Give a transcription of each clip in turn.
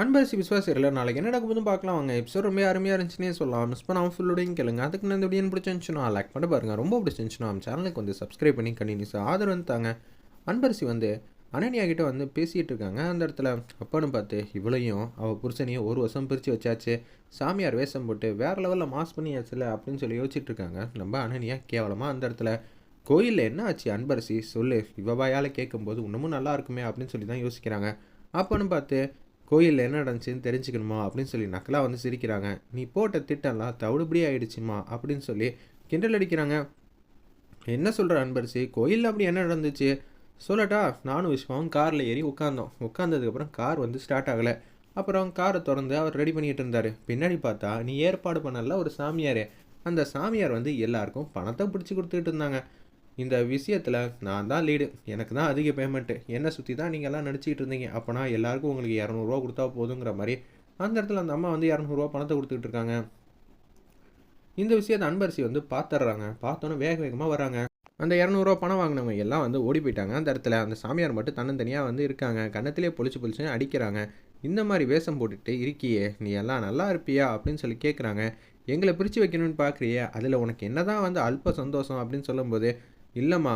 அன்பரசி விஸ்வாசியரில் நாளைக்கு என்ன நடக்கும்போதும் பார்க்கலாம். வாங்க எபிசோட் ரொம்ப அருமையாக இருந்துச்சுன்னே சொல்லலாம். மிஸ் பண்ணாமல் ஃபுல்லோடையும் கேளுங்க. அதுக்கு நான் இந்த வீடியோ பிடிச்சிருந்துச்சுன்னா லைக் பண்ணி பாருங்கள் ரொம்ப பிடிச்சிருந்துச்சுன்னா நம்ம சேனலுக்கு வந்து சப்ஸ்கிரைப் பண்ணி கண்டினியூஸாக ஆதரவு தாங்க. அன்பரசி வந்து அனன்யா கிட்ட வந்து பேசிகிட்டு இருக்காங்க. அந்த இடத்துல அப்பான்னு பார்த்து இவளையும் அவள் புருஷனையும் ஒரு வருஷம் பிரித்து வச்சாச்சு. சாமியார் வேஷம் போட்டு வேறு லெவலில் மாஸ் பண்ணியாச்சுல அப்படின்னு சொல்லி யோசிச்சுட்டு இருக்காங்க. நம்ம அனன்யா கேவலமாக அந்த இடத்துல கோயிலில் என்ன ஆச்சு அன்பரசி? சொல்லு. இவ வாயால் கேட்கும்போது இன்னமும் நல்லா இருக்குமே அப்படின்னு சொல்லி தான் யோசிக்கிறாங்க. அப்போன்னு பார்த்து கோயிலில் என்ன நடந்துச்சுன்னு தெரிஞ்சுக்கணுமா அப்படின்னு சொல்லி நக்கலாக வந்து சிரிக்கிறாங்க. நீ போட்ட திட்டம்லாம் தவிடுபடி ஆயிடுச்சுமா அப்படின்னு சொல்லி கிண்டல் அடிக்கிறாங்க. என்ன சொல்கிற அன்பரிசி? கோயிலில் அப்படி என்ன நடந்துச்சு? சொல்லட்டா நானும் விஸ்வாவும் காரில் ஏறி உட்காந்தோம் உட்காந்ததுக்கப்புறம் கார் வந்து ஸ்டார்ட் ஆகலை. அப்புறம் காரை திறந்து அவர் ரெடி பண்ணிகிட்டு இருந்தார். பின்னாடி பார்த்தா நீ ஏற்பாடு பண்ணல ஒரு சாமியார். அந்த சாமியார் வந்து எல்லாருக்கும் பணத்தை பிடிச்சி கொடுத்துக்கிட்டு இருந்தாங்க. இந்த விஷயத்தில் நான் தான் லீடு எனக்கு தான் அதிக பேமெண்ட்டு என்னை சுற்றி தான் நீங்கள் எல்லாம் நடிச்சிக்கிட்டு இருந்தீங்க. அப்போனா எல்லாருக்கும் உங்களுக்கு இரநூறுவா கொடுத்தா போதுங்கிற மாதிரி அந்த இடத்துல அந்த அம்மா வந்து இரநூறுவா பணத்தை கொடுத்துக்கிட்டு இருக்காங்க. இந்த விஷயத்தை அன்பரிசி வந்து பார்த்துட்றாங்க பார்த்தோன்னே வேக வேகமாக வராங்க அந்த இரநூறுவா பணம் வாங்கினவங்க எல்லாம் வந்து ஓடி போயிட்டாங்க. அந்த இடத்துல அந்த சாமியார் மட்டும் தன்னந்தனியாக வந்து இருக்காங்க. கன்னத்திலே பொழிச்சு பொழிச்சு அடிக்கிறாங்க. இந்த மாதிரி வேஷம் போட்டுட்டு இருக்கியே நீ எல்லாம் நல்லா இருப்பியா? அப்படின்னு சொல்லி கேட்குறாங்க எங்களை பிரித்து வைக்கணும்னு பார்க்குறியே அதில் உனக்கு என்ன தான் வந்து அல்ப சந்தோஷம் அப்படின்னு சொல்லும்போது இல்லைம்மா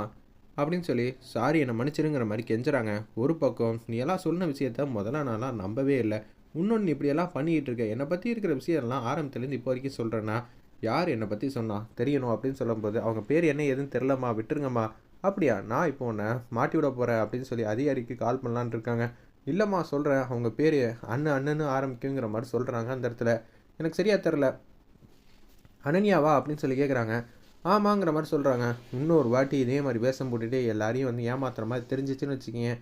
அப்படின்னு சொல்லி சாரி என்னை மன்னிச்சிருங்கிற மாதிரி கெஞ்சுறாங்க. ஒரு பக்கம் நீ எல்லாம் சொன்ன விஷயத்த முதல்ல நான்லாம் நம்பவே இல்லை. இன்னொன்று இப்படியெல்லாம் பண்ணிக்கிட்டு இருக்க. என்னை பற்றி இருக்கிற விஷயம்லாம் ஆரம்பத்துலேருந்து இப்போ வரைக்கும் சொல்கிறேன்னா யார் என்னை பற்றி சொன்னா? தெரியணும் அப்படின்னு சொல்லும்போது அவங்க பேர் என்ன எதுன்னு தெரிலம்மா விட்டுருங்கம்மா. அப்படியா? நான் இப்போ உன்னை மாட்டி விட போகிறேன் அப்படின்னு சொல்லி அதிகாரிக்கு கால் பண்ணலான்னு இருக்காங்க. இல்லைம்மா சொல்கிறேன் அவங்க பேர் அண்ணன் அண்ணன்னு ஆரம்பிக்குங்கிற மாதிரி சொல்கிறாங்க அந்த இடத்துல. எனக்கு சரியாக தெரில அனன்யாவா அப்படின்னு சொல்லி கேட்குறாங்க ஆமாங்கிற மாதிரி சொல்கிறாங்க இன்னொரு வாட்டி இதே மாதிரி வேஷம் போட்டுட்டு எல்லாரையும் வந்து ஏமாத்துற மாதிரி தெரிஞ்சிச்சுன்னு வச்சுக்கிங்க.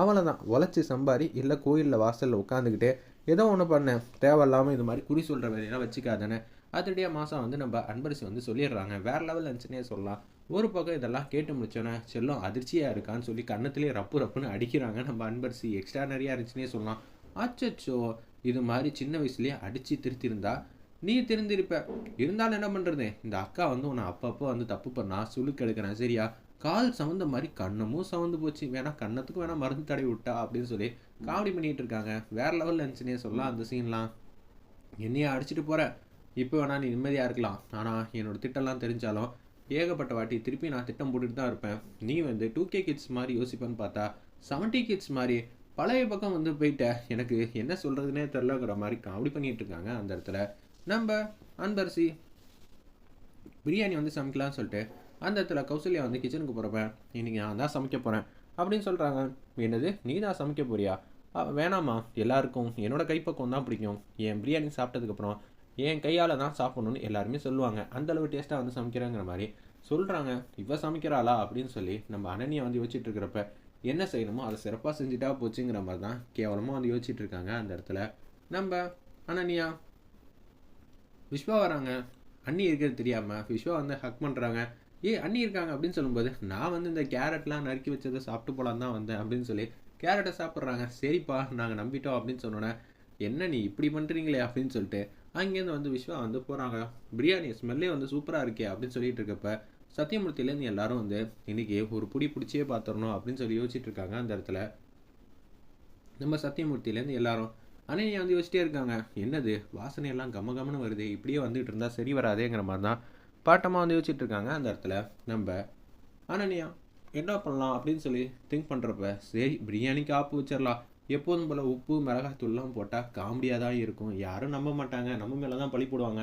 அவளை தான் உழைச்சி சம்பாரி இல்லை கோயிலில் வாசலில் உட்காந்துக்கிட்டு ஏதோ ஒன்று பண்ணேன் தேவையில்லாமல் இது மாதிரி குறி சொல்கிற வேலையெல்லாம் வச்சுக்காதானே அதிரடியாக மாதம் வந்து நம்ம அன்பரசி வந்து சொல்லிடுறாங்க. வேறு லெவல் இருந்துச்சுன்னே சொல்லலாம். ஒரு பக்கம் இதெல்லாம் கேட்டு முடிச்சோன்னே செல்லும் அதிர்ச்சியாக இருக்கான்னு சொல்லி கன்னத்துலேயே ரப்பு ரப்புன்னு அடிக்கிறாங்க. நம்ம அன்பரசி எக்ஸ்ட்ரானரியாக இருந்துச்சுன்னே சொல்லலாம். அச்சோ இது மாதிரி சின்ன வயசுலேயே அடித்து திருத்திருந்தா நீ திருந்திருப்ப. இருந்தாலும் என்ன பண்ணுறது இந்த அக்கா வந்து உன்னை அப்பப்போ வந்து தப்பு பண்ணா சுழுக்கு எடுக்கிறேன் சரியா? கால் சவுந்த மாதிரி கண்ணமும் சவுந்து போச்சு. வேணா கண்ணத்துக்கும் வேணா மருந்து தடவி விட்டா அப்படின்னு சொல்லி காமெடி பண்ணிட்டு இருக்காங்க. வேற லெவலில் இருந்துச்சுனே சொல்லலாம் அந்த சீன்லாம் என்னையே அடிச்சுட்டு போற. இப்போ வேணா நீ நிம்மதியாக இருக்கலாம். ஆனால் என்னோட திட்டம்லாம் தெரிஞ்சாலும் ஏகப்பட்ட வாட்டி திருப்பி நான் திட்டம் போட்டுட்டு தான் இருப்பேன். நீ வந்து டூ கே கிட்ஸ் மாதிரி யோசிப்பேன்னு பார்த்தா செவன்ட்டி கிட்ஸ் மாதிரி பழைய பக்கம் வந்து போயிட்ட. எனக்கு என்ன சொல்கிறதுனே தெரிலங்கிற மாதிரி காமெடி பண்ணிட்டு இருக்காங்க அந்த இடத்துல. நம்ம அன்பரசி பிரியாணி வந்து சமைக்கலாம்னு சொல்லிட்டு அந்த இடத்துல கௌசல்யா வந்து கிச்சனுக்கு போகிறப்ப இன்றைக்கி நான் தான் சமைக்க போகிறேன் அப்படின்னு சொல்கிறாங்க என்னது? நீ தான் சமைக்க போறியா? வேணாமா வேணாம்மா. எல்லாருக்கும். என்னோடய கைப்பக்கம் தான் பிடிக்கும். என் பிரியாணி சாப்பிட்டதுக்கப்புறம் என் கையால் தான் சாப்பிடணும்னு எல்லாருமே சொல்லுவாங்க. அந்த அளவு டேஸ்ட்டாக வந்து சமைக்கிறாங்கிற மாதிரி சொல்கிறாங்க இவ சமைக்கிறாளா? அப்படின்னு சொல்லி நம்ம அனன்யா வந்து யோசிச்சுட்டு இருக்கிறப்ப என்ன செய்யணுமோ அதை சிறப்பாக செஞ்சுட்டா போச்சுங்கிற மாதிரி தான் கேவலமாக வந்து யோசிச்சுட்டு இருக்காங்க அந்த இடத்துல. நம்ம அனன்யா விஸ்வா வராங்க. அண்ணி இருக்கிறது தெரியாமல் விஸ்வா வந்து ஹக் பண்ணுறாங்க ஏ அண்ணி இருக்காங்க அப்படின்னு சொல்லும்போது நான் வந்து இந்த கேரட்லாம் நறுக்கி வச்சதை சாப்பிட்டு போலாம் தான் வந்தேன் அப்படின்னு சொல்லி கேரட்டை சாப்பிட்றாங்க. சரிப்பா நாங்கள் நம்பிட்டோம் அப்படின்னு சொன்னோன்னே என்ன நீ இப்படி பண்ணுறீங்களே அப்படின்னு சொல்லிட்டு அங்கேருந்து வந்து விஸ்வா வந்து போகிறாங்க பிரியாணி ஸ்மெல்லே வந்து சூப்பராக இருக்கே அப்படின்னு சொல்லிட்டு இருக்கப்ப சத்தியமூர்த்திலேருந்து எல்லாரும் வந்து இன்றைக்கி ஒரு புடி பிடிச்சியே பார்த்துடணும் அப்படின்னு சொல்லி யோசிச்சுட்டு இருக்காங்க அந்த இடத்துல. நம்ம சத்தியமூர்த்திலேருந்து எல்லாரும் அனன்யா வந்து யோசிச்சிட்டே இருக்காங்க. என்னது? வாசனையெல்லாம் கம்ம கம வருது. இப்படியே வந்துட்டு இருந்தால் சரி வராதேங்கிற மாதிரி தான் பாட்டமாக வந்து யோசிச்சுட்டு இருக்காங்க அந்த இடத்துல. நம்ம அனன்யா என்ன பண்ணலாம் அப்படின்னு சொல்லி திங்க் பண்ணுறப்ப சரி பிரியாணிக்கு ஆப்பு வச்சிடலாம். எப்போதும் போல் உப்பு மிளகாத்தூள்லாம் போட்டால் காமெடியாக தான் இருக்கும். யாரும் நம்ப மாட்டாங்க. நம்ம மேலே தான் பழி போடுவாங்க.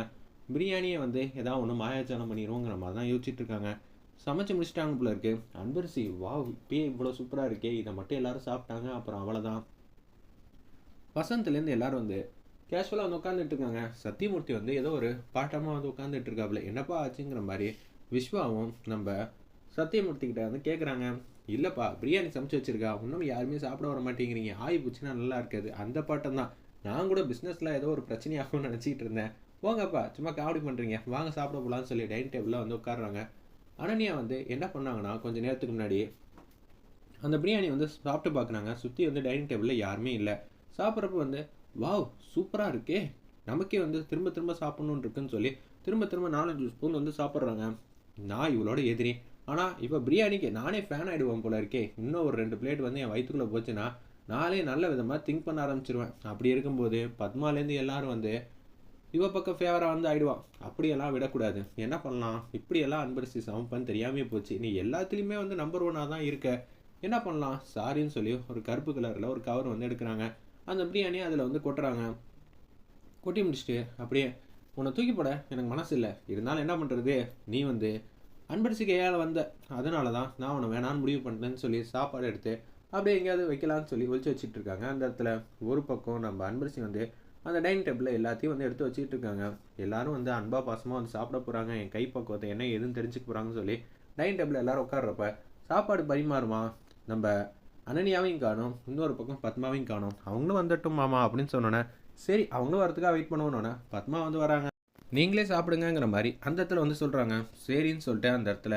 பிரியாணியை வந்து எதாவது ஒன்று மாயாச்சாரம் பண்ணிடுவோங்கிற மாதிரி தான் யோசிச்சுட்டு இருக்காங்க. சமைச்சு முடிச்சிட்டாங்க போல இருக்கு. அன்பரிசி வா இப்பயே இவ்வளோ சூப்பராக இருக்கே. இதை மட்டும் எல்லாரும் சாப்பிட்டாங்க. அப்புறம் அவ்வளோதான் வசந்த்லேருந்து எல்லாரும் வந்து கேஷுவலாக வந்து உட்காந்துட்டு இருக்காங்க சத்தியமூர்த்தி வந்து ஏதோ ஒரு பாட்டமாக வந்து உட்காந்துட்டு இருக்காப்புல என்னப்பா ஆச்சுங்கிற மாதிரி விஸ்வாவும் நம்ம சத்தியமூர்த்தி கிட்ட வந்து கேட்குறாங்க இல்லைப்பா பிரியாணி சமைச்சு வச்சிருக்கா. இன்னும் யாருமே சாப்பிட வர மாட்டேங்கிறீங்க. ஆய் போச்சுன்னா நல்லா இருக்காது. அந்த பாட்டம் தான். நான் கூட பிஸ்னஸில் ஏதோ ஒரு பிரச்சனையாகும்னு நினச்சிக்கிட்டு இருந்தேன். போங்கப்பா சும்மா காமெடி பண்ணுறீங்க வாங்க சாப்பிட போகலான்னு சொல்லி டைனிங் டேபிளில் வந்து உட்காடுறாங்க அனன்யா வந்து என்ன பண்ணாங்கன்னா கொஞ்சம் நேரத்துக்கு முன்னாடி அந்த பிரியாணி வந்து சாப்பிட்டு பார்க்குறாங்க சுற்றி வந்து டைனிங் டேபிளில் யாருமே இல்லை. சாப்பிட்றப்ப வந்து வாவ் சூப்பராக இருக்கே. நமக்கே வந்து திரும்ப திரும்ப சாப்பிட்ணுன்னு இருக்குன்னு சொல்லி திரும்ப திரும்ப நாலஞ்சு ஸ்பூன் வந்து சாப்பிட்றாங்க. நான் இவளோட எதிரி. ஆனால் இப்போ பிரியாணிக்கு நானே ஃபேன் ஆகிடுவேன் போல இருக்கே. இன்னும் ஒரு ரெண்டு பிளேட் வந்து என் வயிற்றுக்குள்ளே போச்சுன்னா நாளே நல்ல விதமாக திங்க் பண்ண ஆரம்பிச்சிருவேன். அப்படி இருக்கும்போது பத்மாலேருந்து எல்லாரும் வந்து இவ பக்கம் ஃபேவராக வந்து ஆகிடுவான் அப்படியெல்லாம் விடக்கூடாது. என்ன பண்ணலாம்? இப்படியெல்லாம் அன்பரசி சமைப்பான்னு தெரியாமே போச்சு. நீ எல்லாத்துலேயுமே வந்து நம்பர் ஒன்னாக தான் இருக்க. என்ன பண்ணலாம்? சாரின்னு சொல்லி ஒரு கருப்பு கலரில் ஒரு கவர் வந்து எடுக்கிறாங்க. அந்த பிரியாணியை அதில் வந்து கொட்டுறாங்க. கொட்டி முடிச்சுட்டு அப்படியே உன்னை தூக்கி போட எனக்கு மனசு இல்லை. இருந்தாலும் என்ன பண்ணுறது நீ வந்து அன்பரிசி கையால் வந்த. அதனால தான் நான் உன்னை வேணான்னு முடிவு பண்ணுறேன்னு சொல்லி சாப்பாடு எடுத்து அப்படியே எங்கேயாவது வைக்கலாம்னு சொல்லி ஒழிச்சு வச்சுட்டு இருக்காங்க. அந்த இடத்துல ஒரு பக்கம் நம்ம அன்பரிசி வந்து அந்த டைனிங் டேபிளில் எல்லாத்தையும் வந்து எடுத்து வச்சுக்கிட்டு இருக்காங்க. எல்லாரும் வந்து அன்பா பாசமாக வந்து சாப்பிட போகிறாங்க என் கை பக்குவத்தை என்ன எதுன்னு தெரிஞ்சுக்க போகிறாங்கன்னு சொல்லி டைனிங் டேபிளில் எல்லோரும் உட்கார்றப்ப சாப்பாடு பரிமாறுமா? நம்ம அனன்யாவையும் காணும் இன்னொரு பக்கம் பத்மாவையும் காணும். அவங்களும் வந்துட்டும் மாமா அப்படின்னு சொன்னோன்னே சரி அவங்களும் வரத்துக்காக வெயிட் பண்ணுவோன்னொன்னே பத்மா வந்து வராங்க. நீங்களே சாப்பிடுங்கங்கிற மாதிரி அந்த இடத்துல வந்து சொல்கிறாங்க சரின்னு சொல்லிட்டு அந்த இடத்துல.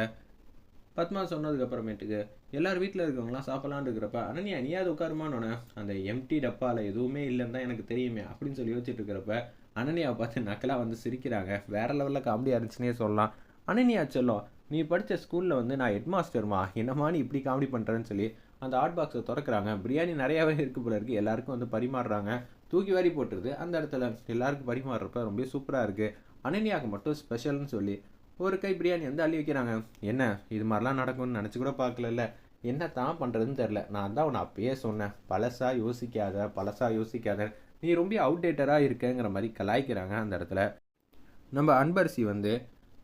பத்மா சொன்னதுக்கப்புறமேட்டுக்கு எல்லார் வீட்டில் இருக்கவங்களாம் சாப்பிட்லான்னு இருக்கிறப்ப அனன்யா நீயாவது உட்காருமானோன்னே அந்த எம்டி டப்பாவில் எதுவுமே இல்லைன்னு தான் எனக்கு தெரியுமே அப்படின்னு சொல்லி யோசிச்சுட்டு இருக்கிறப்ப அனன்யாவை பார்த்து நக்கலாக வந்து சிரிக்கிறாங்க. வேறு லெவலில் காமெடியாக இருந்துச்சுன்னே சொல்லலாம். அனன்யா சொல்லும் நீ படித்த ஸ்கூலில் வந்து நான் ஹெட் மாஸ்டர்மா என்னம்மா நீ இப்படி காமெடி பண்ணுறேன்னு சொல்லி அந்த ஹாட் பாக்ஸை திறக்கிறாங்க. பிரியாணி நிறையாவே இருக்கு போல இருக்குது எல்லாருக்கும் வந்து பரிமாறுறாங்க. தூக்கி வாரி போட்டுருது. அந்த இடத்துல எல்லாருக்கும் பரிமாறுறப்ப ரொம்ப சூப்பராக இருக்குது அனன்யாவுக்கு மட்டும் ஸ்பெஷல்னு சொல்லி ஒரு கை பிரியாணி வந்து அள்ளி வைக்கிறாங்க. என்ன? இது மாதிரிலாம் நடக்கும்னு நினச்சி கூட பார்க்கல என்ன தான் பண்ணுறதுன்னு தெரில நான் தான் உன்னை அப்பயே சொன்னேன். பழசாக யோசிக்காத பழசாக யோசிக்காத. நீ ரொம்ப அவுடேட்டடாக இருக்கேங்கிற மாதிரி கலாய்க்கிறாங்க அந்த இடத்துல. நம்ம அன்பரசி வந்து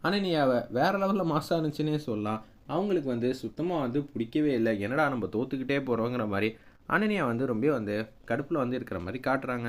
அனன்யாவை வேறு லெவலில் மாசா இருந்துச்சுன்னே சொல்லலாம். அவங்களுக்கு வந்து சுத்தமாக வந்து பிடிக்கவே இல்லை. என்னடா நம்ம தோத்துக்கிட்டே போகிறோங்கிற மாதிரி அனன்யா வந்து ரொம்ப வந்து கடுப்பில் வந்து இருக்கிற மாதிரி காட்டுறாங்க.